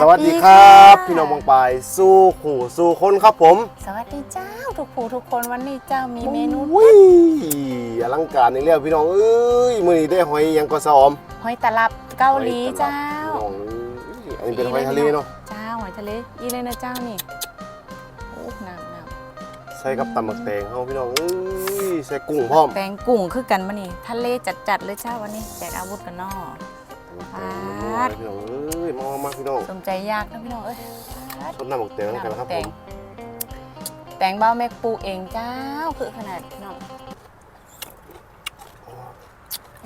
สวัสดีครับ พี่น้องมองปลายสู้ขู่สู้คนครับผม สวัสดีเจ้าทุกผู้ทุกคนวันนี้เจ้ามีเมนูอุ้ยอลังการในเรื่องพี่น้องเอ้ยมื้อนี้ได้หอยหยังก็สะอมหอยตลับเกาหลีเจ้าพี่น้องเอ้ยอันนี้เป็นหอยทะเลเนาะเจ้าหอยทะเลยี่เลยนะเจ้านี่โอ้น้ำน้ใส่กับตำบักแตงเฮาพี่น้องเอ้ยใส่กุ้งพร้อมำแตงกุ้งคือกันมานี่ทะเลจัดๆเลยเจ้าวันนี้แจกอาวุธกันเนอตำบัก แตงพี่น้องเอ้ยมามามาพี่น้องสมใจยากนะพี่น้องเอ้ยต้นน้ำบักแตงกันครับแตผงมแตงเบ้าแม่ปลูกเองเจ้าคือขนาดพี่น้อง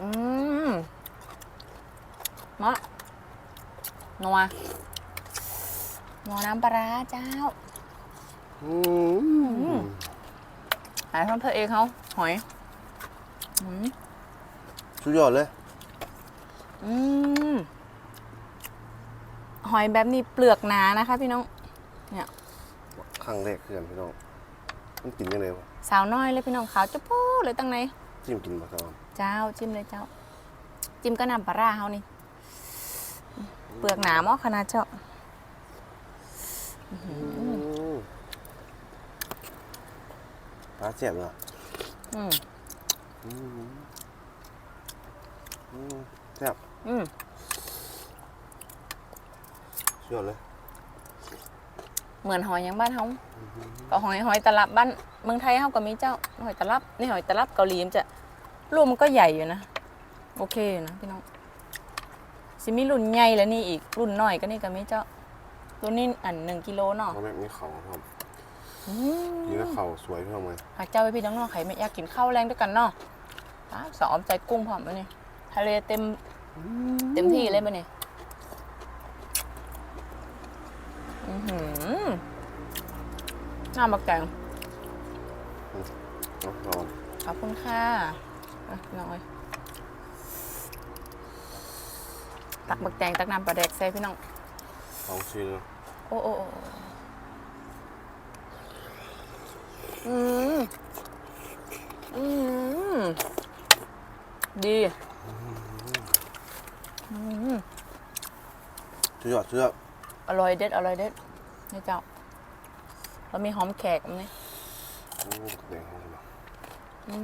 อืมเนาะนัวนัวน้ำปลาร้าเจ้าอืมหายทำเธอเองเขาหอย อืมสุดยอดเลย อืมหอยแบบนี้เปลือกหนานะคะ พี่น้องครั้งแรกคือกันพี่น้องมันกินยังไงวะสาวน้อยเลยพี่น้องขาวจะพูเลยตั้งไหนจิ้มกินบ่สะอมเจ้าจิ้มเลยเจ้า จิ้มก็นำปลาร้าเขานี่ เปลือกหนามอขนาดเจ้าอืมปลาเจ็บเนาะอืมอืมอืมแซ่บ อืมสุดยอดเลยเหมือนหอยอยังบ้านเขาก็หอยหอยตลับบ้านเมืองไทยเขาก็มีเจ้าหอยตลับนี่หอยตลับเกาหลีมันจะรูปมันก็ใหญ่อยู่นะโอเคอยู่นะพี่น้องสิมีรุ่นใหญ่แล้วนี่อีกรุ่นน้อยก็นี่ก็มีเจ้ารุ่นนี้อันหนึ่งกิโลเนาะเพราะแม่มีเขาครับอืมนี่ก็เขาสวยพี่น้องเลยหากเจ้าไปพี่น้องเนาะใครไม่อยากกินข้าวแรงด้วยกันเนาะอะสอมใจกุ้งพร้อมมาเนี่ยทะเลเต็ม เต็มที่เลยมาเนี่ยอือหือน้ำบักแตงเนาะเราขอบคุณค่ะอะน้องเอ้ยตักบักแตงตักน้ำปลาแดกใส่พี่น้องลองชิมเนาะโอ้โอ้โอ้อืม อืม ดีอืม สุดยอดสุดยอดอร่อยเด็ดอร่อยเด็ดนี่เจ้าเรามีหอมแขกอันนี้โอ้แดงของเราอื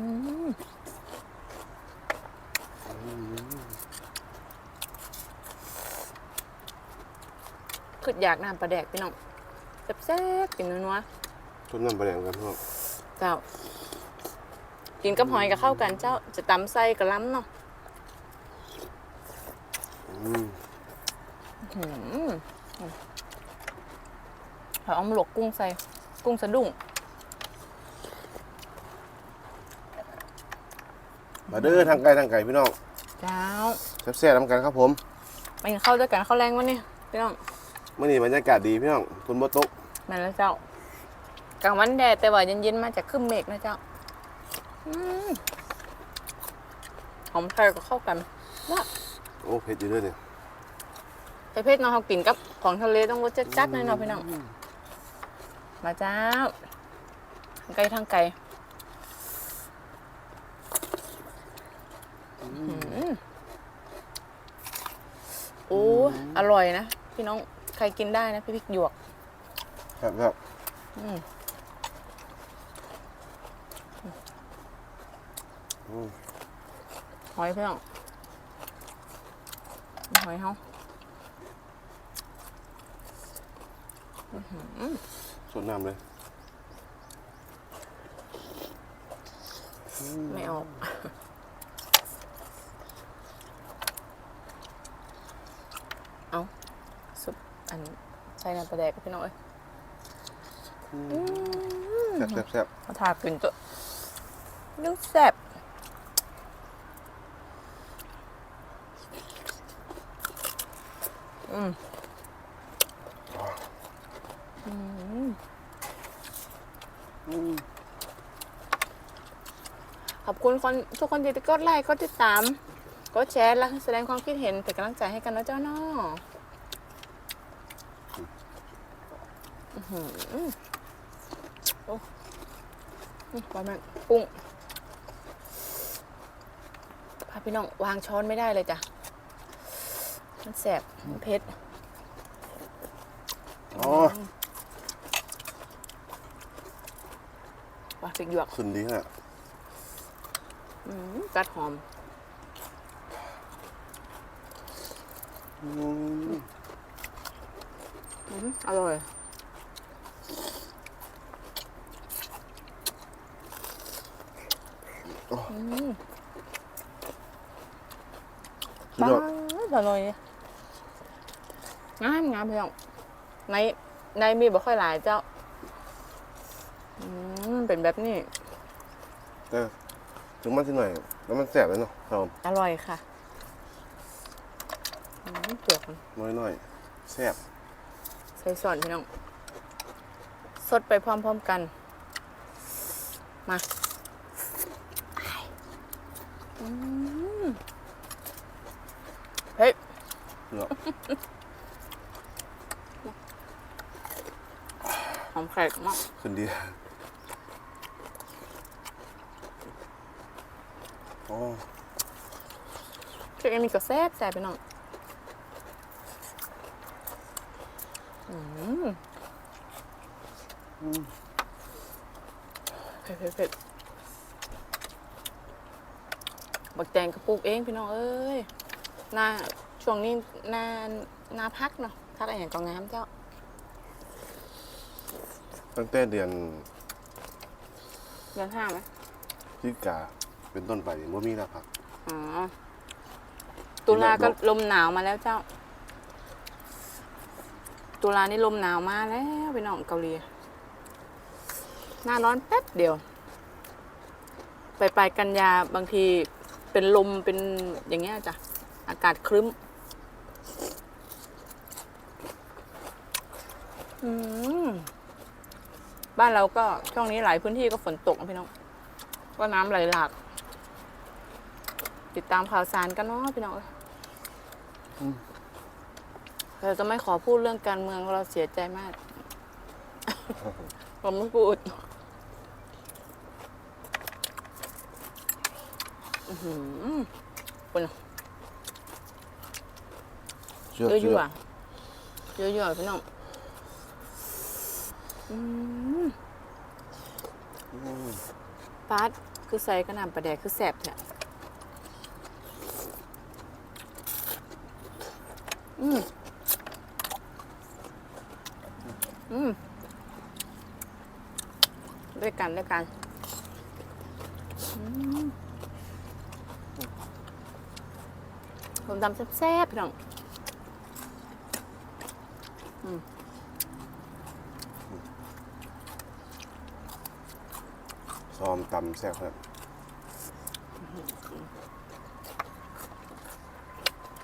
มคืออยากน้ำปลาแดกพี่น้องแซ่บๆกินนัวๆต้นน้ำปลาแดงกันพี่น้องเจ้า กินกับหอยกับเข้ากันเจ้าจะตำไส้กับล้ำเนาะอืม หืมเอาเอามาหลวกกุ้งใส่ กุ้งสะดุ้ง มาเด้อทางไกลทางไกลพี่น้องเจ้าแซ่บๆทำกันครับผมไปกินข้าวด้วยกันข้าวแรงวะเนี่ยพี่น้องเมื่อนี้บรรยากาศดีพี่น้องคุณบ่ตกนั่นแล้วเจ้ากลางวันแดดแต่ว่าเย็นๆมาจากครึ่งเมฆนะเจ้าอืมหอมไทยก็เข้ากันว่า โอ้เผ็ดอยู่ด้วยเนี่ยไปเพชรเนาะเขากินกับของทะเลต้องรสจัดๆหน่อยเนาะพี่น้อง มาเจ้าทางไกลทางไกลอื้อหือโอ้อร่อยนะ พี่น้องใครกินได้นะพี่พริกหยวก ครับครับอืมอืมหอยพี่น้อง หอยเฮาสดน้ำเลย ไม่ออกเอาซุปอันใส่น้ำปลาแดกกับพี่น้องเอ้ยแซ่บแซ่บแซ่บมาทากินตัวยังแซ่บ อืมอืมอืมขอบคุณคนทุกคนที่กดไลค์กดติดตามกดแชร์และแสดงความคิดเห็นเป็นกำลังใจให้กันนะเจ้านาะอื้อหือโอ้นี่ปลาแม่งกุ้งพาพี่น้องวางช้อนไม่ได้เลยจ้ะ มันแสบมันเผ็ดว่าพริกหยวกขึ้นดีขนาดอืมกัดหอมอืมอืมอร่อยอืมสุดยอดบ้าอร่อย งามงามพี่น้องในในมีบ่ค่อยหลายเจ้าอืมเป็นแบบนี้ แต่ถึงมันที่หน่อย แล้วมันแสบเลยเนาะครับอร่อยค่ะอืมเปลือกมันน้อยหน่อยๆแสบใส่ส่วนพี่น้อง สดไปพร้อมๆกัน มาอืมเฮ้ย เนาะ หอมแขกมากขึ้นดีโอ้พริกอันนี้ก็แซ่บแซ่บไปน้องอืมเผ็ดเผ็ดเผ็ดบักแตงกระปุกเองพี่น้องเอ้ยหน้าช่วงนี้หน้าหน้าพักเนาะพักอะไรอย่างก็งามเจ้า ตั้งแต่เดือนเดือนห้าไหมพฤศจิกาเป็นต้นไปว่ามีแล้วครับ อ๋อ ตุลาก็ลมหนาวมาแล้วเจ้า ตุลานี่ลมหนาวมาแล้วไปน้องเกาหลี หน้าร้อนแป๊บเดียว ไปปลายกันยาบางทีเป็นลมเป็นอย่างเงี้ยจ้ะ อากาศครึ้ม อืม บ้านเราก็ช่วงนี้หลายพื้นที่ก็ฝนตกนะพี่น้อง ก็น้ำไหลหลาก ติดตามข่าวสารกันเนาะพี่น้องเอ้ยเราจะไม่ขอพูดเรื่องการเมืองเราเสียใจมาก ผมไม่พูดอื้อหือเป็นเชื่อเยอะอเชื่ยู่ออะเยอะอยู่อะพี่น้องอืม ปาดคือใส่กระหน่ำปลาแดกคือแสบเนี่ยอืมอืมด้วยกันด้วยกันอืมผมทำแซ่บๆพี่น้องอือ ซ้อมตำแซ่บครับ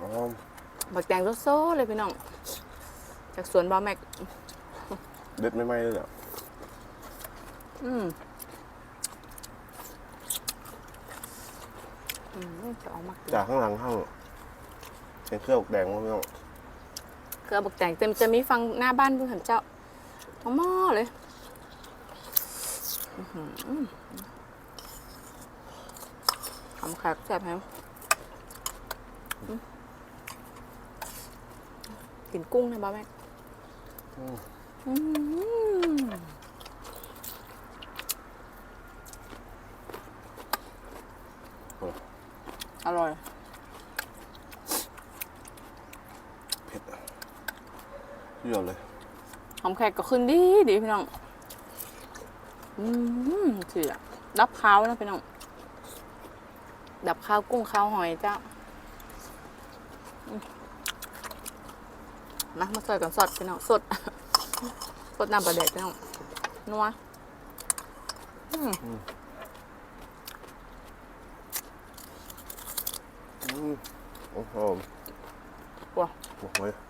อ๋อบักแตงโซ่ๆเลยพี่น้อง จากสวนบอแม็ก เด็ดไม่ไหม้เลยเหรออืมอืมจะออกมาจากข้างหลังเข้าเป็นเครื่องแดงมั้งพี่น้องเครือบักแตงเต็มจะมีฟังหน้าบ้านเพื่อนเจ้าหม้อเลยอื้อ หือหอมแขกแซ่บแฮมอืมกินกุ้งนะบอแม็กอืมอร่อยเผ็ดอะเยี่ยมเลยหอมแขกก็ขึ้นดีดีพี่น้อง อืมเสือดับข้าวนะพี่น้อง ดับข้าวกุ้งข้าวหอยเจ้าอืมมามาใส่กันสดพี่น้องสดสดน้ำปลาแดกพี่น้องนัวอืมอืมโอ้โหว้าโ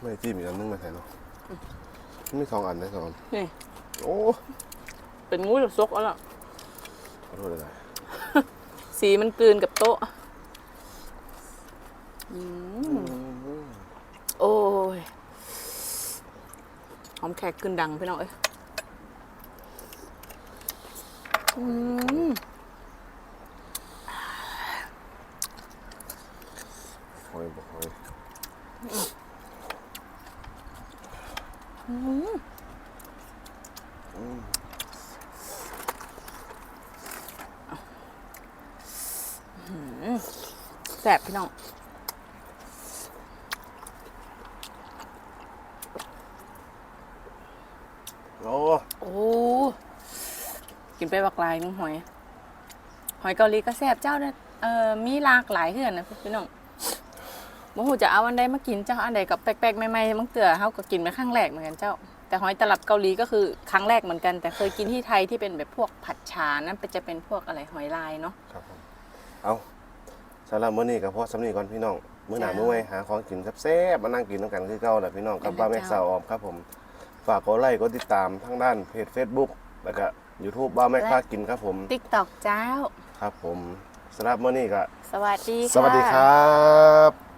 ไม่จิ้มอีกอันนึงมาใส่เราไม่สองอันได้สองนี่ โอ้เป็นงูจะซกแล้วล่ะขอโทษเลยนะสีมันกลืนกับโต๊ะอืมโอ้ยหอมแขกขึ้นดังพี่น้องเอ้ยอืมหอยบอหอย แสบพี่น้องโอ้โอ้กินไปบักลายนึงหอย หอยเกาหลีก็แสบเจ้าเออมีหลากหลายเพื่อนนะพี่น้อง บ่ฮู้จะเอาอันใดมากินเจ้าอันใดกับแปลกๆใหม่ๆบางเตื่อเฮาก็กินเป็นครั้งแรกเหมือนกันเจ้า แต่หอยตลับเกาหลีก็คือครั้งแรกเหมือนกัน แต่เคยกินที่ไทยที่เป็นแบบพวกผัดชานั่นเป็นจะเป็นพวกอะไรหอยลายเนาะ ครับผมเอาสำหรับมื้อนี้ก็พอสำนีก่อนพี่น้องมื้อหน้าจ้ามื้อไว้หาของกินแซ่บๆมานั่งกินด้วยกันคือเก่าแหละพี่น้องกับเป็นบ้าไรแม็กเจ้าซาวออมครับผมฝากกดไลค์กดติดตามทั้งด้านเพจ Facebook แล้วก็ YouTube บ้าแม็กพากินครับผม TikTok เจ้า ครับผมสำหรับมื้อนี้ก็สวัสดีค่ะ สวัสดีครับ